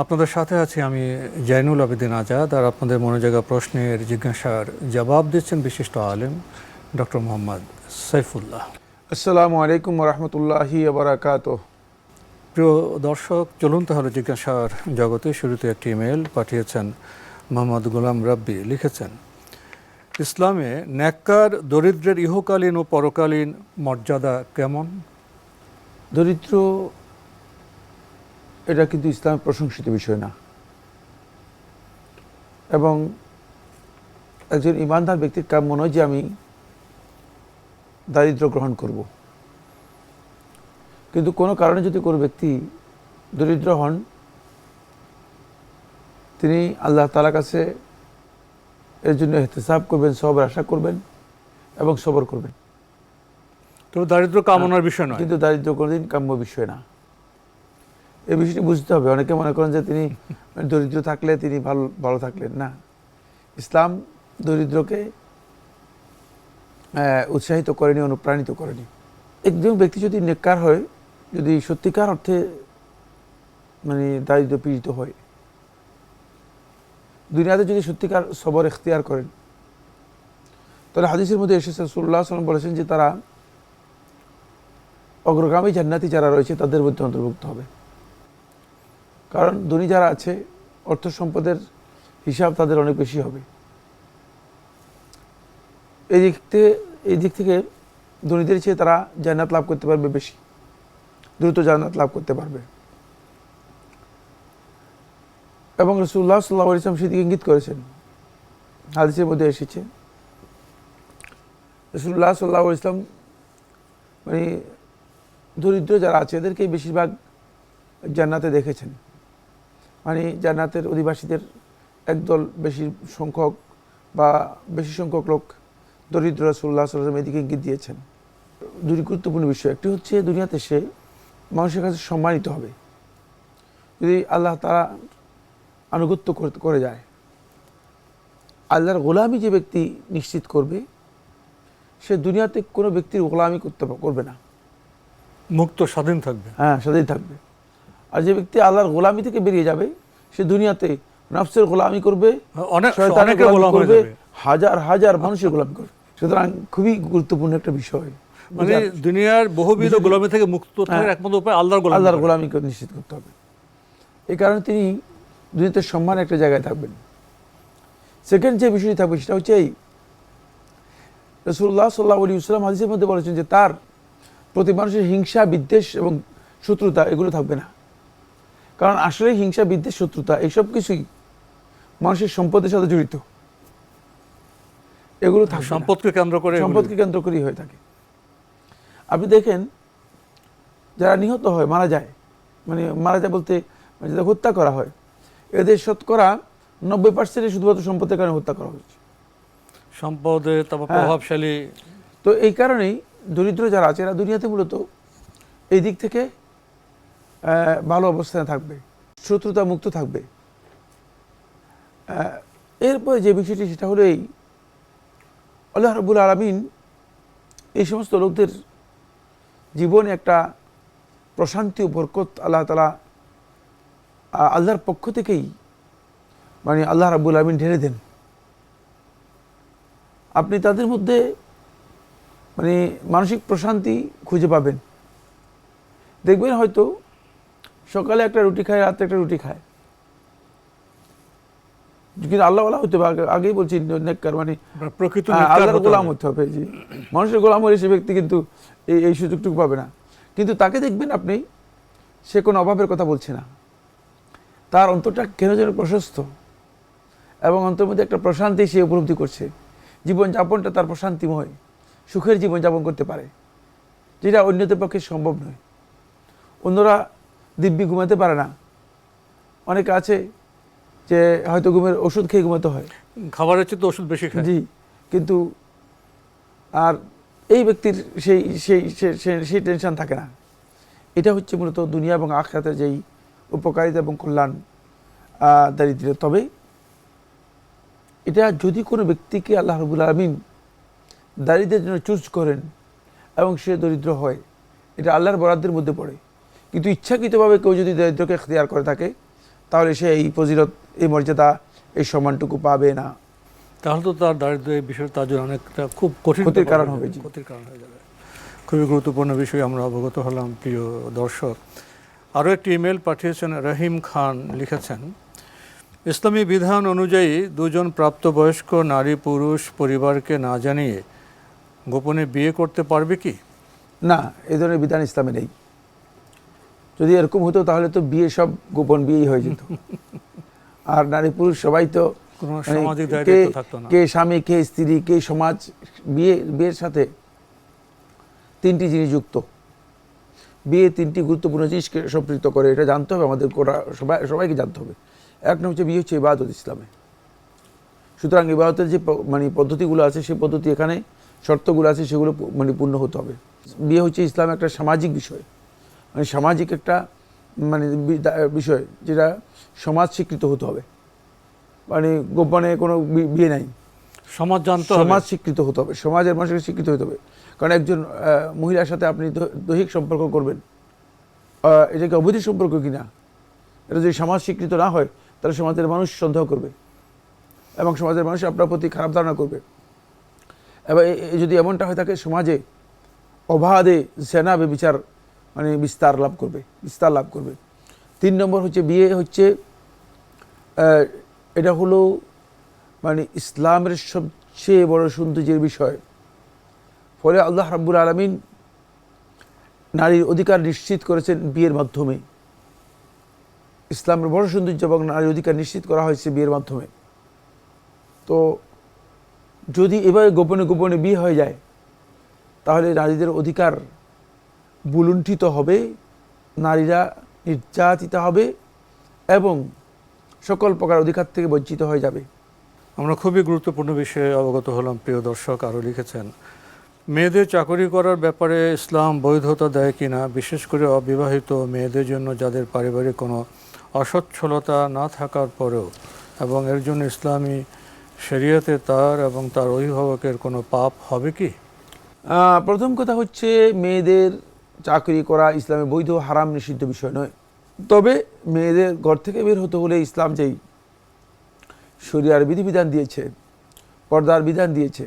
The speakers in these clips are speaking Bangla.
আপনাদের সাথে আছি আমি জাইনুল আবেদিন আজাদ আর আপনাদের মনে জায়গা প্রশ্নের জিজ্ঞাসার জবাব দিচ্ছেন বিশিষ্ট আলেম ডক্টর মোহাম্মদ সাইফুল্লাহ। আসসালামু আলাইকুম রহমতুল্লাহি বারাকাত প্রিয় দর্শক চলুন তাহলে জিজ্ঞাসার জগতে শুরুতে একটি ইমেল পাঠিয়েছেন মোহাম্মদ গোলাম রাব্বি লিখেছেন ইসলামে ন্যাক্কার দরিদ্রের ইহকালীন ও পরকালীন মর্যাদা কেমন? দরিদ্র এটা কিন্তু ইসলামের প্রশংসিত বিষয় না। এবং একজন ইমানদার ব্যক্তির কাম মনে হয় যে আমি দারিদ্র গ্রহণ করব। কিন্তু কোনো কারণে যদি কোনো ব্যক্তি দরিদ্র হন তিনি আল্লাহ তালার কাছে এর জন্য এহতেসাব করবেন সবর আশা করবেন এবং সবর করবেন। তো দারিদ্র কামনার বিষয় নয়। কিন্তু দারিদ্র কোনোদিন কাম্য বিষয় না। এই বিষয়টি বুঝতে হবে। অনেকে মনে করেন যে তিনি দরিদ্র থাকলে তিনি ভালো ভালো থাকলেন। না। ইসলাম দরিদ্রকে উৎসাহিত করেনি, অনুপ্রাণিত করেনি। একজন ব্যক্তি যদি নেককার হয়, যদি সত্যিকার অর্থে মানে দারিদ্র পীড়িত হয়, দুনিয়াতে যদি সত্যিকার সবর এখতিয়ার করেন, তাহলে হাদিসের মধ্যে এসেছে সুল্লাহ সাল্লাম বলেছেন যে তারা অগ্রগামী জান্নাতি যারা রয়েছে, তাদের মধ্যে অন্তর্ভুক্ত হবে। কারণ ধনী যারা আছে, অর্থ সম্পদের হিসাব তাদের অনেক বেশি হবে। এই দিক থেকে এই দিক থেকে ধনীদের চেয়ে তারা জান্নাত লাভ করতে পারবে বেশি, দ্রুত জান্নাত লাভ করতে পারবে। এবং রসুল্লাহ সাল্লাহ ইসলাম সেদিকে ইঙ্গিত করেছেন। হাদিসের মধ্যে এসেছে রসুল্লাহ সাল্লাহ ইসলাম মানে দরিদ্র যারা আছে, এদেরকেই বেশিরভাগ জান্নাতে দেখেছেন। মানে জান্নাতের অধিবাসীদের একদল বেশি সংখ্যক বা বেশি সংখ্যক লোক দরিদ্র রাসুল্লাহ সাল্লাম এদিকে ইঙ্গিত দিয়েছেন। দুটি গুরুত্বপূর্ণ বিষয়। একটি হচ্ছে দুনিয়াতে সে মানুষের কাছে সম্মানিত হবে। যদি আল্লাহ তারা আনুগত্য করে যায় আল্লাহর গোলামি যে ব্যক্তি নিশ্চিত করবে সে দুনিয়াতে কোনো ব্যক্তির গোলামি করতে করবে না। মুক্ত স্বাধীন থাকবে। হ্যাঁ স্বাধীন থাকবে। আর যে ব্যক্তি আল্লাহর গোলামি থেকে বেরিয়ে যাবে সে দুনিয়াতে নফসের গোলামি করবে করবে হাজার হাজার মানুষের গোলামি করবে। সুতরাং খুবই গুরুত্বপূর্ণ একটা বিষয়। মানে দুনিয়ার বহুবিধ গোলামি থেকে মুক্ত থাকার হ্যাঁ। একমাত্র উপায় আল্লাহর গোলামি আল্লাহর গোলামি নিশ্চিত করতে হবে। এই কারণে তিনি দুনিয়াতে সম্মান একটা জায়গায় থাকবেন। সেকেন্ড যে বিষয়টি থাকবে সেটা হচ্ছে এই। রসুল্লাহ সাল্লাহ আলী ইসলাম হাদিসের মধ্যে বলেছেন যে তার প্রতি মানুষের হিংসা বিদ্বেষ এবং শত্রুতা এগুলো থাকবে না। কারণ আসলে হিংসা বিদ্বেষ শত্রুতা এইসব কিছুই মানুষের সম্পদের সাথে জড়িত। এগুলো সম্পদকে কেন্দ্র করে সম্পদকে কেন্দ্র করেই হয়ে থাকে। আপনি দেখেন যারা নিহত হয় মারা যায় মানে মারা যায় বলতে মানে যাদের হত্যা করা হয় এদের শতকরা নব্বই পার্সেন্টই শুধুমাত্র সম্পদের কারণে হত্যা করা হয়েছে। সম্পদে তারপর হ্যাঁ। প্রভাবশালী। তো এই কারণেই দরিদ্র যারা আছে এরা দুনিয়াতে মূলত এই দিক থেকে ভালো অবস্থানে থাকবে শত্রুতা মুক্ত থাকবে এরপরে যে বিষয়টি, সেটা হলো এই, আল্লাহ রবুল আলমিন এই সমস্ত লোকদের জীবনে একটা প্রশান্তি ও বরকত আল্লাহ তালা আল্লাহর পক্ষ থেকেই মানে আল্লাহ রাবুল আলমিন ঢেলে দেন। আপনি তাদের মধ্যে মানে মানসিক প্রশান্তি খুঁজে পাবেন। দেখবেন হয়তো সকালে একটা রুটি খায় রাতে একটা রুটি খায়। কিন্তু আল্লাহ হতে হবে আগেই বলছি নেককার মানে প্রকৃত হ্যাঁ, আল্লাহর গোলাম হতে হবে। জি। মানুষের গোলাম হলে সে ব্যক্তি কিন্তু এই এই সুযোগটুকু পাবে না। কিন্তু তাকে দেখবেন আপনি সে কোনো অভাবের কথা বলছে না। তার অন্তরটা কেন যেন প্রশস্ত? এবং অন্তর মধ্যে একটা প্রশান্তি সে উপলব্ধি করছে। জীবনযাপনটা তার প্রশান্তিময় সুখের জীবনযাপন করতে পারে। যেটা অন্যদের পক্ষে সম্ভব নয়। অন্যরা দিব্যি ঘুমাতে পারে না। অনেকে আছে যে হয়তো ঘুমের ওষুধ খেয়ে ঘুমাতে হয়। খাবারের হচ্ছে তো ওষুধ বেশি খায়। জি কিন্তু আর এই ব্যক্তির সেই সেই সেই টেনশন থাকে না। এটা হচ্ছে মূলত দুনিয়া এবং আখরাতের যেই উপকারিতা এবং কল্যাণ দারিদ্র্য। তবে এটা যদি কোনো ব্যক্তিকে আল্লাহ রবুল আলমিন দারিদ্রের জন্য চুজ করেন এবং সে দরিদ্র হয় এটা আল্লাহর বরাদ্দের মধ্যে পড়ে। কিন্তু ইচ্ছাকৃতভাবে কেউ যদি দারিদ্রকে এখতিয়ার করে থাকে তাহলে সে এই ফজিলত এই মর্যাদা এই সম্মানটুকু পাবে না। তাহলে তো তার দারিদ্র এই বিষয়ে তার জন্য অনেকটা খুব কঠিন ক্ষতির কারণ হবে, ক্ষতির কারণ হয়ে যাবে। খুবই গুরুত্বপূর্ণ বিষয়ে আমরা অবগত হলাম প্রিয় দর্শক। আরও একটি ইমেল পাঠিয়েছেন রহিম খান লিখেছেন ইসলামী বিধান অনুযায়ী দুজন প্রাপ্তবয়স্ক নারী পুরুষ পরিবারকে না জানিয়ে গোপনে বিয়ে করতে পারবে কি? না এই ধরনের বিধান ইসলামে নেই। যদি এরকম হতো তাহলে তো বিয়ে সব গোপন বিয়েই হয়ে যেত। আর নারী পুরুষ সবাই তো মানে কে স্বামী কে স্ত্রী কে সমাজ বিয়ে বিয়ের সাথে তিনটি জিনিস যুক্ত। বিয়ে তিনটি গুরুত্বপূর্ণ জিনিসকে সম্পৃক্ত করে এটা জানতে হবে আমাদের কোটা সবাই সবাইকে জানতে হবে। এক নম্বর হচ্ছে বিয়ে হচ্ছে ইবাদত ইসলামে। সুতরাং ইবাদতের যে মানে পদ্ধতিগুলো আছে সেই পদ্ধতি এখানে শর্তগুলো আছে সেগুলো মানে পূর্ণ হতে হবে। বিয়ে হচ্ছে ইসলাম একটা সামাজিক বিষয়। মানে সামাজিক একটা মানে বিষয় যেটা সমাজ স্বীকৃত হতে হবে। মানে গোপনে কোনো বিয়ে নাই। সমাজ জানতে সমাজ স্বীকৃত হতে হবে। সমাজের মানুষকে স্বীকৃত হতে হবে। কারণ একজন মহিলার সাথে আপনি দৈহিক সম্পর্ক করবেন। আহ, এটা কি অবৈধ সম্পর্ক কিনা? এটা যদি সমাজ স্বীকৃত না হয় তাহলে সমাজের মানুষ সন্দেহ করবে। এবং সমাজের মানুষ আপনার প্রতি খারাপ ধারণা করবে। এবার যদি এমনটা হয়ে থাকে সমাজে অবাধে সেনা বিচার মানে বিস্তার লাভ করবে, বিস্তার লাভ করবে। তিন নম্বর হচ্ছে বিয়ে হচ্ছে এটা হলো মানে ইসলামের সবচেয়ে বড় সৌন্দর্যের বিষয়। ফলে আল্লাহ রাব্বুল আলমিন নারীর অধিকার নিশ্চিত করেছেন বিয়ের মাধ্যমে। ইসলামের বড় সৌন্দর্য এবং নারীর অধিকার নিশ্চিত করা হয়েছে বিয়ের মাধ্যমে। তো যদি এভাবে গোপনে গোপনে বিয়ে হয়ে যায়, তাহলে নারীদের অধিকার বুলুণ্ঠিত হবে নারীরা নির্যাতিত হবে এবং সকল প্রকার অধিকার থেকে বঞ্চিত হয়ে যাবে। আমরা খুবই গুরুত্বপূর্ণ বিষয়ে অবগত হলাম প্রিয় দর্শক আরও লিখেছেন মেয়েদের চাকরি করার ব্যাপারে ইসলাম বৈধতা দেয় কিনা বিশেষ করে অবিবাহিত মেয়েদের জন্য যাদের পারিবারিক কোনো অসচ্ছলতা না থাকার পরেও এবং এর জন্য ইসলামী শরিয়তে তার এবং তার অভিভাবকের কোনো পাপ হবে কি? প্রথম কথা হচ্ছে মেয়েদের চাকরি করা, ইসলামে বৈধ, হারাম, নিষিদ্ধ বিষয় নয়। তবে মেয়েদের ঘর থেকে বের হতে হলে ইসলাম যেই শরিয়ার বিধিবিধান দিয়েছে, পর্দার বিধান দিয়েছে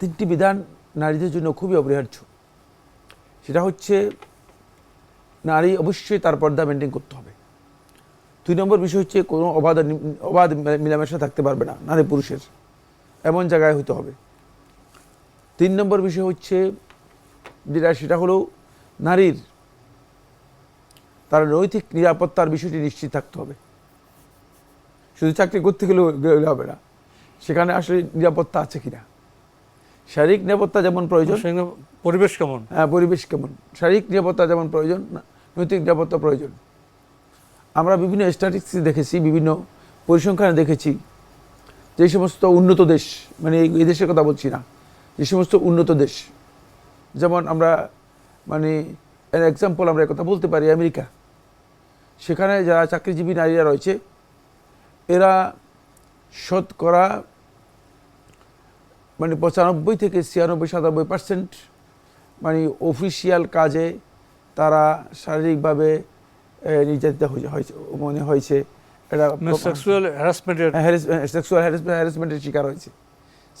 তিনটি বিধান নারীদের জন্য খুবই অপরিহার্য। সেটা হচ্ছে নারী অবশ্যই তার পর্দা মেনটেন করতে হবে। দুই নম্বর বিষয় হচ্ছে কোনো অবাধ অবাধ মিলামেশা থাকতে পারবে না, নারী পুরুষের। এমন জায়গায় হতে হবে। তিন নম্বর বিষয় হচ্ছে যেটা সেটা হলো নারীর তার নৈতিক নিরাপত্তার বিষয়টি নিশ্চিত থাকতে হবে। শুধু চাকরি করতে গেলেও গেলে হবে না। সেখানে আসলে নিরাপত্তা আছে কিনা? শারীরিক নিরাপত্তা যেমন প্রয়োজন। পরিবেশ কেমন? হ্যাঁ পরিবেশ কেমন? শারীরিক নিরাপত্তা যেমন প্রয়োজন নৈতিক নিরাপত্তা প্রয়োজন। আমরা বিভিন্ন স্ট্যাটিস্টিক্স দেখেছি বিভিন্ন পরিসংখ্যানে দেখেছি। যে সমস্ত উন্নত দেশ মানে এই দেশের কথা বলছি না যে সমস্ত উন্নত দেশ যেমন আমরা মানে এর এক্সাম্পল আমরা কথা বলতে পারি আমেরিকা। সেখানে যারা চাকরিজীবী নারীরা রয়েছে এরা শতকরা মানে পঁচানব্বই থেকে ছিয়ানব্বই সাতানব্বই পার্সেন্ট মানে অফিসিয়াল কাজে তারা শারীরিকভাবে নির্যাতিত হয়েছে মনে হয়েছে। এটা সেক্সুয়াল হ্যারাসমেন্টের সেক্সুয়াল হ্যারাসমেন্টের শিকার হয়েছে।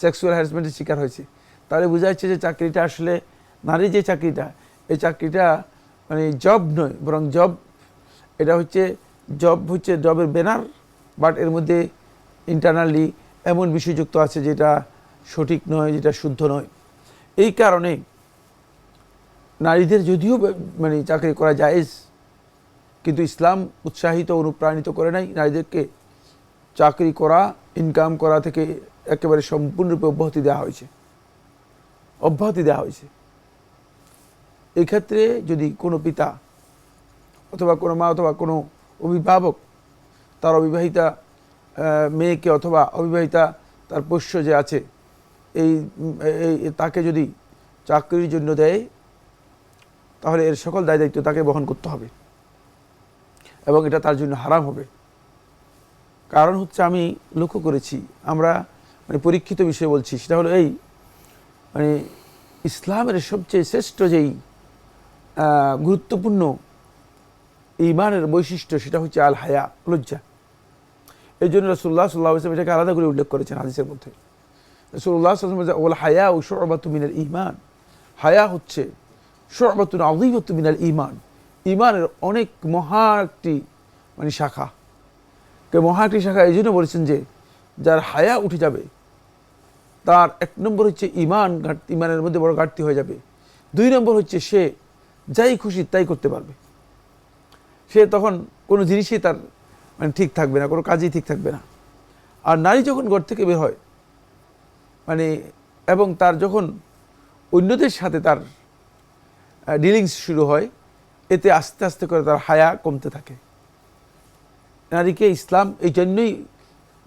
সেক্সুয়াল হ্যারাসমেন্টের শিকার হয়েছে। তাহলে বোঝা যাচ্ছে যে চাকরিটা আসলে নারীর যে চাকরিটা, এই চাকরিটা মানে জব নয়, বরং জব এটা হচ্ছে জব হচ্ছে জবের ব্যানার বাট এর মধ্যে ইন্টারনালি এমন বিষয়যুক্ত আছে যেটা সঠিক নয়, যেটা শুদ্ধ নয়। এই কারণে নারীদের যদিও মানে চাকরি করা জায়েজ, কিন্তু ইসলাম উৎসাহিত, অনুপ্রাণিত করে নাই নারীদেরকে চাকরি করা ইনকাম করা থেকে একেবারে সম্পূর্ণরূপে অব্যাহতি দেওয়া হয়েছে। অব্যাহতি দেওয়া হয়েছে। এক্ষেত্রে যদি কোনো পিতা অথবা কোনো মা অথবা কোনো অভিভাবক তার অবিবাহিতা মেয়েকে অথবা অবিবাহিতা তার পোষ্য যে আছে এই, তাকে যদি চাকরির জন্য দেয়, তাহলে এর সকল দায় দায়িত্ব তাকে বহন করতে হবে এবং এটা তার জন্য হারাম হবে। কারণ হচ্ছে আমি লক্ষ্য করেছি, আমরা মানে পরীক্ষিত বিষয়ে বলছি, সেটা হলো এই মানে ইসলামের সবচেয়ে শ্রেষ্ঠ যেই গুরুত্বপূর্ণ ইমানের বৈশিষ্ট্য সেটা হচ্ছে আল হায়া লজ্জা। এই জন্য রসুল্লাহ সাল্লাহ ইসলাম এটাকে আলাদা করে উল্লেখ করেছেন হাদিসের মধ্যে। রসুল্লাহ ওল হায়া ও মিনাল ইমান হায়া হচ্ছে শোরবাতুন আদিবতু ইমান ইমানের অনেক মহা একটি মানে শাখা। মহা একটি শাখা এই জন্য বলেছেন যে, যার হায়া উঠে যাবে, তার এক নম্বর হচ্ছে ইমান ইমানের মধ্যে বড় ঘাটতি হয়ে যাবে। দুই নম্বর হচ্ছে সে যাই খুশি তাই করতে পারবে। সে তখন কোনো জিনিসই তার মানে ঠিক থাকবে না, কোনো কাজই ঠিক থাকবে না। আর নারী যখন ঘর থেকে বের হয় মানে এবং তার যখন অন্যদের সাথে তার ডিলিংস শুরু হয়, এতে আস্তে আস্তে করে তার হায়া কমতে থাকে। নারীকে ইসলাম এই জন্যই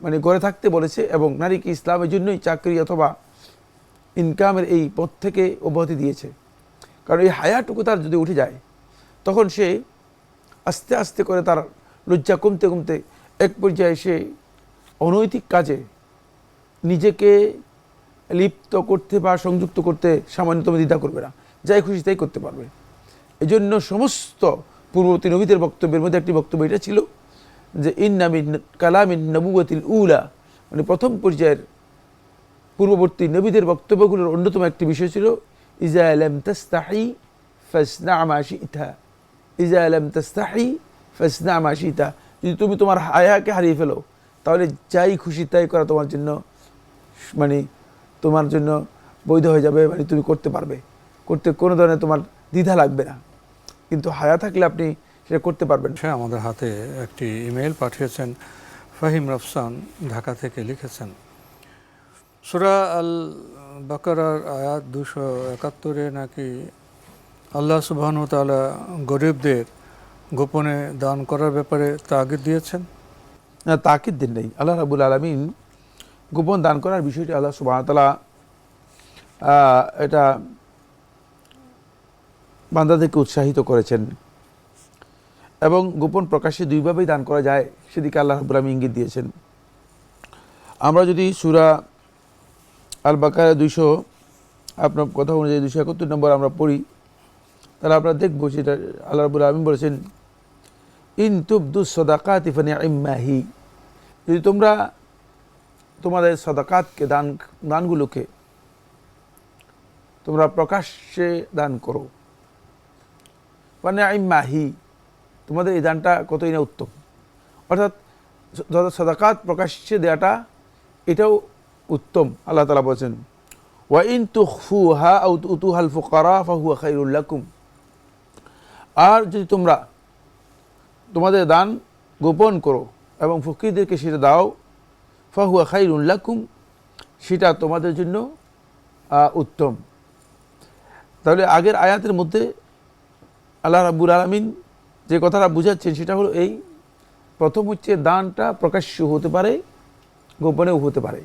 মানে গড়ে থাকতে বলেছে এবং নারীকে ইসলাম এই জন্যই চাকরি অথবা ইনকামের এই পথ থেকে অব্যাহতি দিয়েছে। কারণ এই হায়াটুকু তার যদি উঠে যায়, তখন সে আস্তে আস্তে করে তার লজ্জা কমতে কমতে এক পর্যায়ে সে অনৈতিক কাজে নিজেকে লিপ্ত করতে বা সংযুক্ত করতে সামান্যতম দ্বিধা করবে না। যাই খুশি তাই করতে পারবে। এজন্য সমস্ত পূর্ববর্তী নবীদের বক্তব্যের মধ্যে একটি বক্তব্য এটা ছিল যে ইন্নামিন কালামিন নবুবতিল উলা। মানে প্রথম পর্যায়ের পূর্ববর্তী নবীদের বক্তব্যগুলোর অন্যতম একটি বিষয় ছিল ইজা আলম তাস্তাহি ফসনা ইথা ইজা তাস্তাহি ফসনা আমাশি ইথা যদি তুমি তোমার হায়াকে হারিয়ে ফেলো, তাহলে যাই খুশি তাই করা তোমার জন্য মানে তোমার জন্য বৈধ হয়ে যাবে মানে তুমি করতে পারবে। করতে কোনো ধরনের তোমার দ্বিধা লাগবে না। কিন্তু হায়া থাকলে আপনি সেটা করতে পারবেন হ্যাঁ আমাদের হাতে একটি ইমেল পাঠিয়েছেন, ফাহিম রফসান, ঢাকা থেকে লিখেছেন। সুরা আল বাকারার আয়াত দুশো একাত্তরে নাকি আল্লাহ সুবহান তাআলা গরিবদের গোপনে দান করার ব্যাপারে তাগিদ দিয়েছেন? না তাকিদ দিন নেই। আল্লাহ রাবুল আলমিন গোপন দান করার বিষয়টি আল্লাহ সুবাহতালা এটা বান্দাদেরকে উৎসাহিত করেছেন। এবং গোপন প্রকাশ্যে দুইভাবেই দান করা যায়, সেদিকে আল্লাহ রাবুল আলমী ইঙ্গিত দিয়েছেন। আমরা যদি সুরা আল বাকারা দুইশো, আপনার কথা অনুযায়ী দুশো একাত্তর নম্বর আমরা পড়ি। তাহলে আমরা দেখব সেটা, আল্লাহ রাবুল আলমিন বলেছেন, ইন তুবদু সদাকাত ইফানি ইম্মাহি যদি তোমরা তোমাদের সদাকাতকে দান, দানগুলোকে তোমরা প্রকাশ্যে দান করো। মানে ইম্মাহি তোমাদের এই দানটা কতই না উত্তম। অর্থাৎ সদাকাত প্রকাশ্যে দেওয়াটা এটাও উত্তম, আল্লাহ তালা বলছেন, ওয়া ইন তুখফু হা উতুহাল ফুকারা ফাহুয়া খাইরুল্লাকুম আর যদি তোমরা তোমাদের দান গোপন করো এবং ফকিরদেরকে সেটা দাও, ফাহুয়া খাই উল্লাকুম সেটা তোমাদের জন্য উত্তম। তাহলে আগের আয়াতের মধ্যে আল্লাহ রাব্বুল আলমিন যে কথাটা বুঝাচ্ছেন, সেটা হলো এই, প্রথম হচ্ছে দানটা প্রকাশ্য হতে পারে, গোপনেও হতে পারে।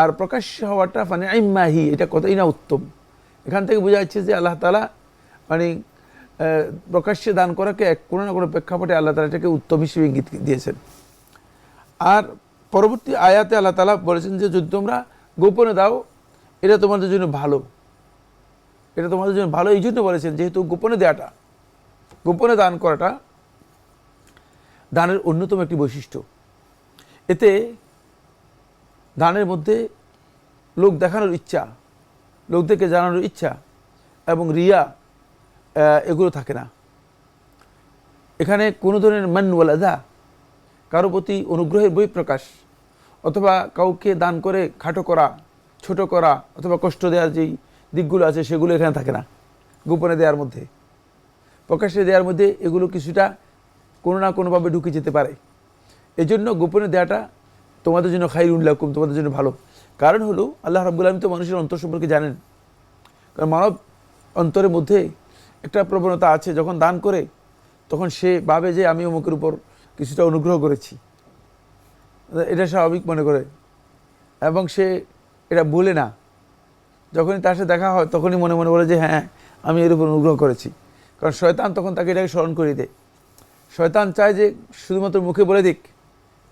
আর প্রকাশ্য হওয়াটা মানে আইম্মাহি এটা কতই না উত্তম। এখান থেকে বোঝা যাচ্ছে যে আল্লাহ তালা মানে প্রকাশ্যে দান করাকে এক কোনো না কোনো প্রেক্ষাপটে আল্লাহ তালা এটাকে উত্তম হিসেবে ইঙ্গিত দিয়েছেন। আর পরবর্তী আয়াতে আল্লাহ তালা বলেছেন যে যদি তোমরা গোপনে দাও, এটা তোমাদের জন্য ভালো। এটা তোমাদের জন্য ভালো এই জন্য বলেছেন যেহেতু গোপনে দেওয়াটা গোপনে দান করাটা দানের অন্যতম একটি বৈশিষ্ট্য। এতে দানের মধ্যে লোক দেখানোর ইচ্ছা লোকদেরকে জানানোর ইচ্ছা এবং রিয়া এগুলো থাকে না। এখানে কোনো ধরনের মান ওয়ালাদা কারও প্রতি অনুগ্রহের বহিঃপ্রকাশ অথবা কাউকে দান করে খাটো করা, ছোট করা অথবা কষ্ট দেওয়ার যেই দিকগুলো আছে সেগুলো এখানে থাকে না, গোপনে দেওয়ার মধ্যে। প্রকাশ্যে দেওয়ার মধ্যে এগুলো কিছুটা কোনো না কোনোভাবে ঢুকে যেতে পারে। এজন্য গোপনে দেওয়াটা তোমাদের জন্য খাই উল্লাকুম তোমাদের জন্য ভালো। কারণ হলো, আল্লাহ রাবুল আলম তো মানুষের অন্তর সম্পর্কে জানেন। কারণ মানব অন্তরের মধ্যে একটা প্রবণতা আছে, যখন দান করে, তখন সে ভাবে যে আমি অমুকের উপর কিছুটা অনুগ্রহ করেছি। এটা স্বাভাবিক মনে করে। এবং সে এটা বলে না। যখনই তার সাথে দেখা হয়, তখনই মনে মনে বলে যে হ্যাঁ আমি এর উপর অনুগ্রহ করেছি। কারণ শয়তান তখন তাকে এটাকে স্মরণ করিয়ে দেয়। শয়তান চায় যে শুধুমাত্র মুখে বলে দিক।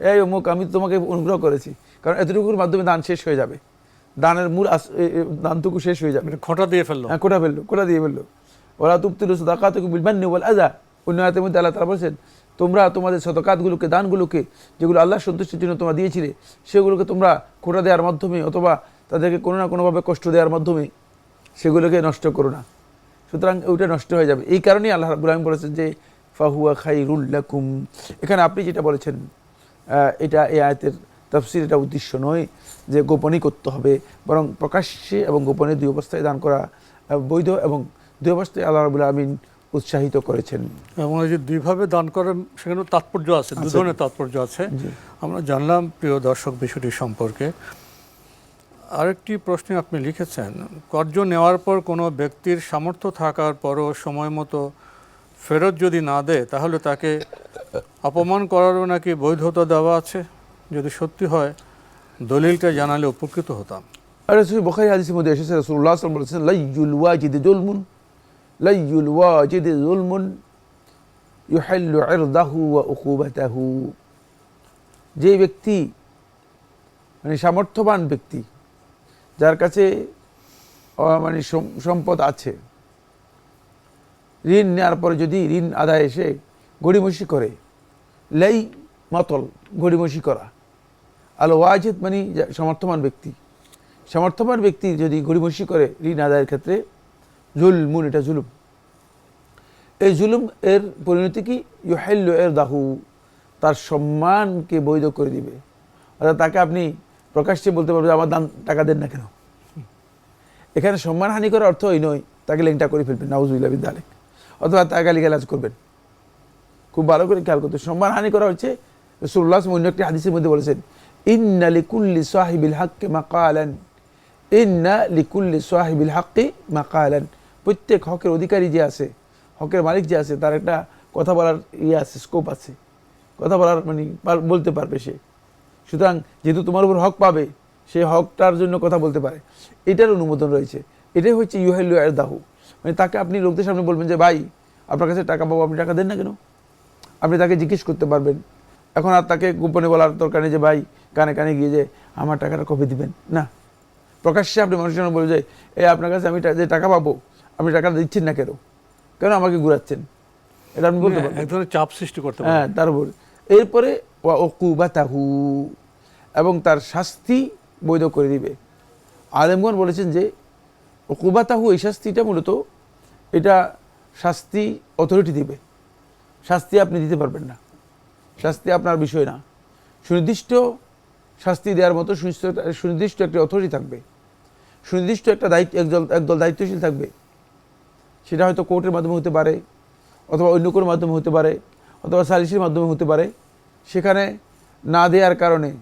এই অমুক আমি তোমাকে অনুগ্রহ করেছি। কারণ এতটুকুর মাধ্যমে দান শেষ হয়ে যাবে। দানের মূল দানটুকু শেষ হয়ে যাবে। মানে খোঁটা দিয়ে ফেলল। হ্যাঁ কোটা ফেলল কোটা দিয়ে ফেলল। ওরা তুপ্তিল সদাকাতকে বিলবান্নি বল আজা অন্য আয়াতের মধ্যে আল্লাহ তারা বলছেন তোমরা তোমাদের সদকাতগুলোকে দানগুলোকে যেগুলো আল্লাহ সন্তুষ্টির জন্য তোমরা দিয়েছিলে সেগুলোকে তোমরা কোটা দেওয়ার মাধ্যমে অথবা তাদেরকে কোনো না কোনোভাবে কষ্ট দেওয়ার মাধ্যমে সেগুলোকে নষ্ট করো না। সুতরাং ওইটা নষ্ট হয়ে যাবে। এই কারণেই আল্লাহ রাবুল আলম বলেছেন যে ফাহুয়া খাইরুল্লাকুম এখানে আপনি যেটা বলেছেন এটা এই আয়াতের তফসির এটা উদ্দেশ্য নয় যে গোপনই করতে হবে। বরং প্রকাশ্যে এবং গোপনে দুই অবস্থায় দান করা বৈধ এবং দুই অবস্থায় আল্লাহ রাবুল আমিন উৎসাহিত করেছেন। এবং এই যে দুইভাবে দান করেন সেখানে তাৎপর্য আছে দু ধরনের তাৎপর্য আছে। আমরা জানলাম প্রিয় দর্শক বিষয়টি সম্পর্কে। আরেকটি প্রশ্নে আপনি লিখেছেন কর্য নেওয়ার পর কোনো ব্যক্তির সামর্থ্য থাকার পরও সময় মতো ফেরত যদি না দেয় তাহলে তাকে অপমান করারও নাকি বৈধতা দেওয়া আছে? যদি সত্যি হয়, দলিলটা জানালে উপকৃত হতাম। আর রসুল বখারি হাদিসের মধ্যে এসেছে রসুল্লাহ সাল্লাম বলেছেন, লাইয়ুল ওয়াজিদ লাইয়ুল ওয়াজিদ ইউহাল্লু ইরদাহু ওয়া উকুবাতাহু। যে ব্যক্তি মানে সামর্থ্যবান ব্যক্তি, যার কাছে মানে সম্পদ আছে, ঋণ নেওয়ার পরে যদি ঋণ আদায় এসে গড়িমসি করে। লেই মাতল গড়িমসি করা। আল ওয়াজিদ মানে সমর্থবান ব্যক্তি। সমর্থমান ব্যক্তি যদি গড়িমসি করে ঋণ আদায়ের ক্ষেত্রে, জুলমুন, এটা জুলুম। এই জুলুম এর পরিণতি কি? ইউহেল্ল এর দাহু তার সম্মানকে বৈধ করে দিবে। অর্থাৎ তাকে আপনি প্রকাশ্যে বলতে পারবেন, আমার দান টাকা দেন না কেন? এখানে সম্মানহানি করার অর্থ এই নয়, তাকে লেংটা করে ফেলবেন নাউজুল্লাহ বিদ্যালয় অথবা তাকে গালিগালাজ করবেন। খুব ভালো করে খেয়াল করতে সম্মানহানি করা হচ্ছে রসুল্লাহ অন্য একটি হাদিসের মধ্যে বলেছেন, ইন্না লিকুল্লি সাহিবিল হাক্কে মাকালান। ইন্না লিকুল্লি সাহিবিল হাক্কি মাকালান। প্রত্যেক হকের অধিকারী যে আছে, হকের মালিক যে আছে, তার একটা কথা বলার ইয়ে আছে স্কোপ আছে। কথা বলার মানে বলতে পারবে সে। সুতরাং যেহেতু তোমার উপর হক পাবে, সে হকটার জন্য কথা বলতে পারে। এটার অনুমোদন রয়েছে। এটাই হচ্ছে ইউহেলু দাহু মানে তাকে আপনি লোকদের সামনে বলবেন যে, ভাই, আপনার কাছে টাকা পাবো, আপনি টাকা দেন না কেন? আপনি তাকে জিজ্ঞেস করতে পারবেন। এখন আর তাকে গোপনে বলার দরকার নেই যে ভাই কানে কানে গিয়ে যে আমার টাকাটা কবে দিবেন? না। প্রকাশ্যে আপনি মানুষের সামনে বলবেন যে এই আপনার কাছে আমি যে টাকা পাবো আপনি টাকা দিচ্ছেন না কেন? কেন আমাকে ঘুরাচ্ছেন? এটা আপনি বলতে এক ধরনের চাপ সৃষ্টি করতে হ্যাঁ তার উপর। এরপরে ওয়া উকুবাতাহু এবং তার শাস্তি বৈধ করে দিবে। আলেমগণ বলেছেন যে উকুবাতাহু এই শাস্তিটা মূলত এটা শাস্তি অথরিটি দিবে। শাস্তি আপনি দিতে পারবেন না। শাস্তি আপনার বিষয় না। সুনির্দিষ্ট শাস্তি দেওয়ার মতো সুনির্দিষ্ট- একটি অথরিটি থাকবে। সুনির্দিষ্ট একটা দায়িত্ব, একদল একদল দায়িত্বশীল থাকবে। সেটা হয়তো কোর্টের মাধ্যমে হতে পারে, অথবা অন্য কোনো মাধ্যমে হতে পারে, অথবা সালিসির মাধ্যমে হতে পারে। সেখানে না দেওয়ার কারণে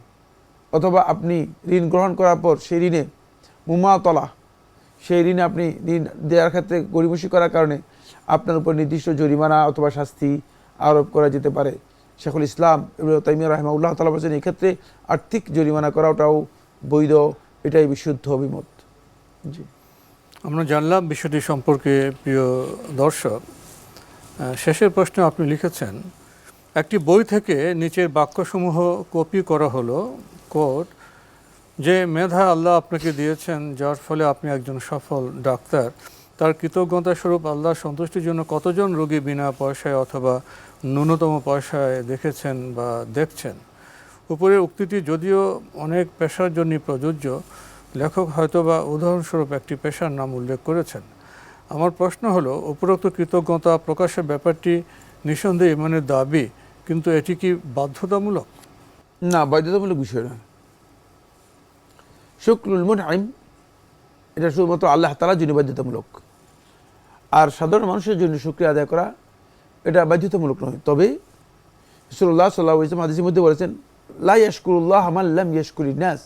অথবা আপনি ঋণ গ্রহণ করার পর সেই ঋণে মুমাতলা, সেই ঋণে আপনি ঋণ দেওয়ার ক্ষেত্রে গরিবসী করার কারণে আপনার উপর নির্দিষ্ট জরিমানা অথবা শাস্তি আরোপ করা যেতে পারে। শেখুল ইসলাম তাইমিয়া রহমাউল্লাহ তালা বলছেন, এক্ষেত্রে আর্থিক জরিমানা করাটাও বৈধ, এটাই বিশুদ্ধ অভিমত। জি। আমরা জানলাম বিষয়টি সম্পর্কে প্রিয় দর্শক। শেষের প্রশ্নে আপনি লিখেছেন, একটি বই থেকে নিচের বাক্যসমূহ কপি করা হলো কোট যে মেধা আল্লাহ আপনাকে দিয়েছেন, যার ফলে আপনি একজন সফল ডাক্তার। তার কৃতজ্ঞতা স্বরূপ আল্লাহ সন্তুষ্টির জন্য কতজন রোগী বিনা পয়সায় অথবা ন্যূনতম পয়সায় দেখেছেন বা দেখছেন? উপরের উক্তিটি, যদিও অনেক পেশার জন্য প্রযোজ্য, লেখক হয়তোবা উদাহরণস্বরূপ একটি পেশার নাম উল্লেখ করেছেন। আমার প্রশ্ন হলো, উপরোক্ত কৃতজ্ঞতা প্রকাশের ব্যাপারটি নিঃসন্দেহে ইমানের দাবি, কিন্তু এটি কি বাধ্যতামূলক? না, বাধ্যতামূলক বিষয় নয়। শুক্রুল মুনআইম এটা শুধুমাত্র আল্লাহ তালার জন্য বাধ্যতামূলক। আর সাধারণ মানুষের জন্য শুক্রিয়া আদায় করা, এটা বাধ্যতামূলক নয়। তবে রসুল্লাহ সাল্লাহ ইসলাম হাদিসের মধ্যে বলেছেন, লা ইয়াশকুরুল্লাহ আমাল্লাম ইয়াশকুরি নাস।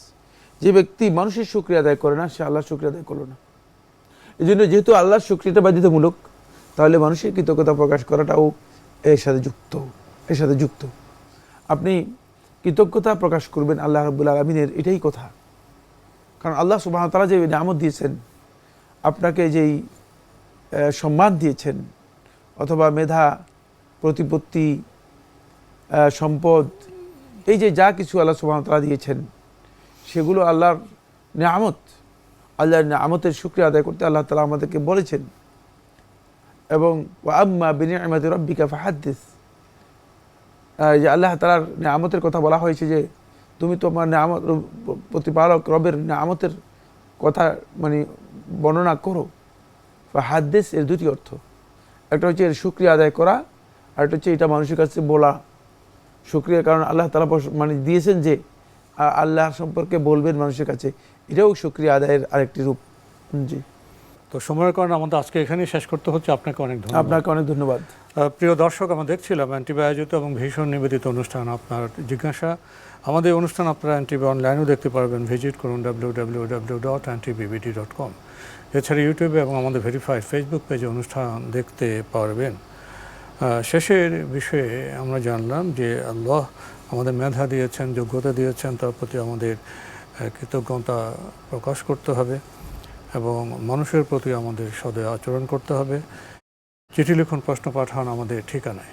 যে ব্যক্তি মানুষের শুক্রিয়া আদায় করে না, সে আল্লাহর শুক্রিয়া আদায় করল না। এই জন্য যেহেতু আল্লাহর শুক্রিয়াটা বাধ্যতামূলক, তাহলে মানুষের কৃতজ্ঞতা প্রকাশ করাটাও এর সাথে যুক্ত, এর সাথে যুক্ত। আপনি কৃতজ্ঞতা প্রকাশ করবেন আল্লাহ রব্বুল আলমিনের, এটাই কথা। কারণ আল্লাহ সুবাহ তারা যে নামত দিয়েছেন, আপনাকে যেই সম্মান দিয়েছেন অথবা মেধা, প্রতিপত্তি সম্পদ, এই যে যা কিছু আল্লাহ সুবাহ তারা দিয়েছেন, সেগুলো আল্লাহর নিয়ামত, আল্লাহর নিয়ামতের শুক্রিয়া আদায় করতে আল্লাহ তালা আমাদেরকে বলেছেন। এবং আম্মা বিনিয়ামত রব্বিকা ফাহাদ্দিস যে আল্লাহ তালার নিয়ামতের কথা বলা হয়েছে যে, তুমি তোমার নিয়ামত, প্রতিপালক রবের নিয়ামতের কথা মানে বর্ণনা করো। বা হাদ্দেশ এর দুটি অর্থ। একটা হচ্ছে এর সুক্রিয়া আদায় করা আর একটা হচ্ছে এটা মানুষের কাছে বলা। সুক্রিয়া কারণ আল্লাহ তালা মানে দিয়েছেন যে আল্লাহ সম্পর্কে বলবেন মানুষের কাছে। এটাও সুক্রিয়া আদায়ের আরেকটি রূপ। জি। তো সময়ের কারণে আমাদের আজকে এখানেই শেষ করতে হচ্ছে। আপনাকে অনেক ধন্যবাদ। আপনাকে অনেক ধন্যবাদ। প্রিয় দর্শক আমরা দেখছিলাম অ্যান্টিবায়োজিত এবং ভীষণ নিবেদিত অনুষ্ঠান। আপনার জিজ্ঞাসা আমাদের অনুষ্ঠান আপনারা অ্যান্টিবি অনলাইনেও দেখতে পারবেন। ভিজিট করুন W W dot dot com এছাড়া ইউটিউবে এবং আমাদের ভেরিফাইড ফেসবুক পেজে অনুষ্ঠান দেখতে পারবেন। শেষের বিষয়ে আমরা জানলাম যে আল্লাহ আমাদের মেধা দিয়েছেন, যোগ্যতা দিয়েছেন, তার প্রতি আমাদের কৃতজ্ঞতা প্রকাশ করতে হবে এবং মানুষের প্রতি আমাদের সদয় আচরণ করতে হবে। চিঠি লিখুন প্রশ্ন পাঠান আমাদের ঠিকানায়।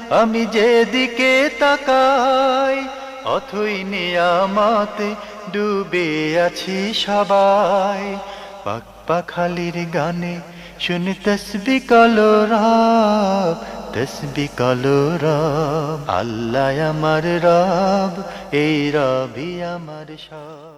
আমি যেদিকে তাকাই, অথই নিয়ামতে ডুবে আছি সবাই। পাক পাখালির গানে শুনি তসবি কলো রাব, তসবি কলো রব। আল্লাহ আমার রব, এই রবি আমার সব।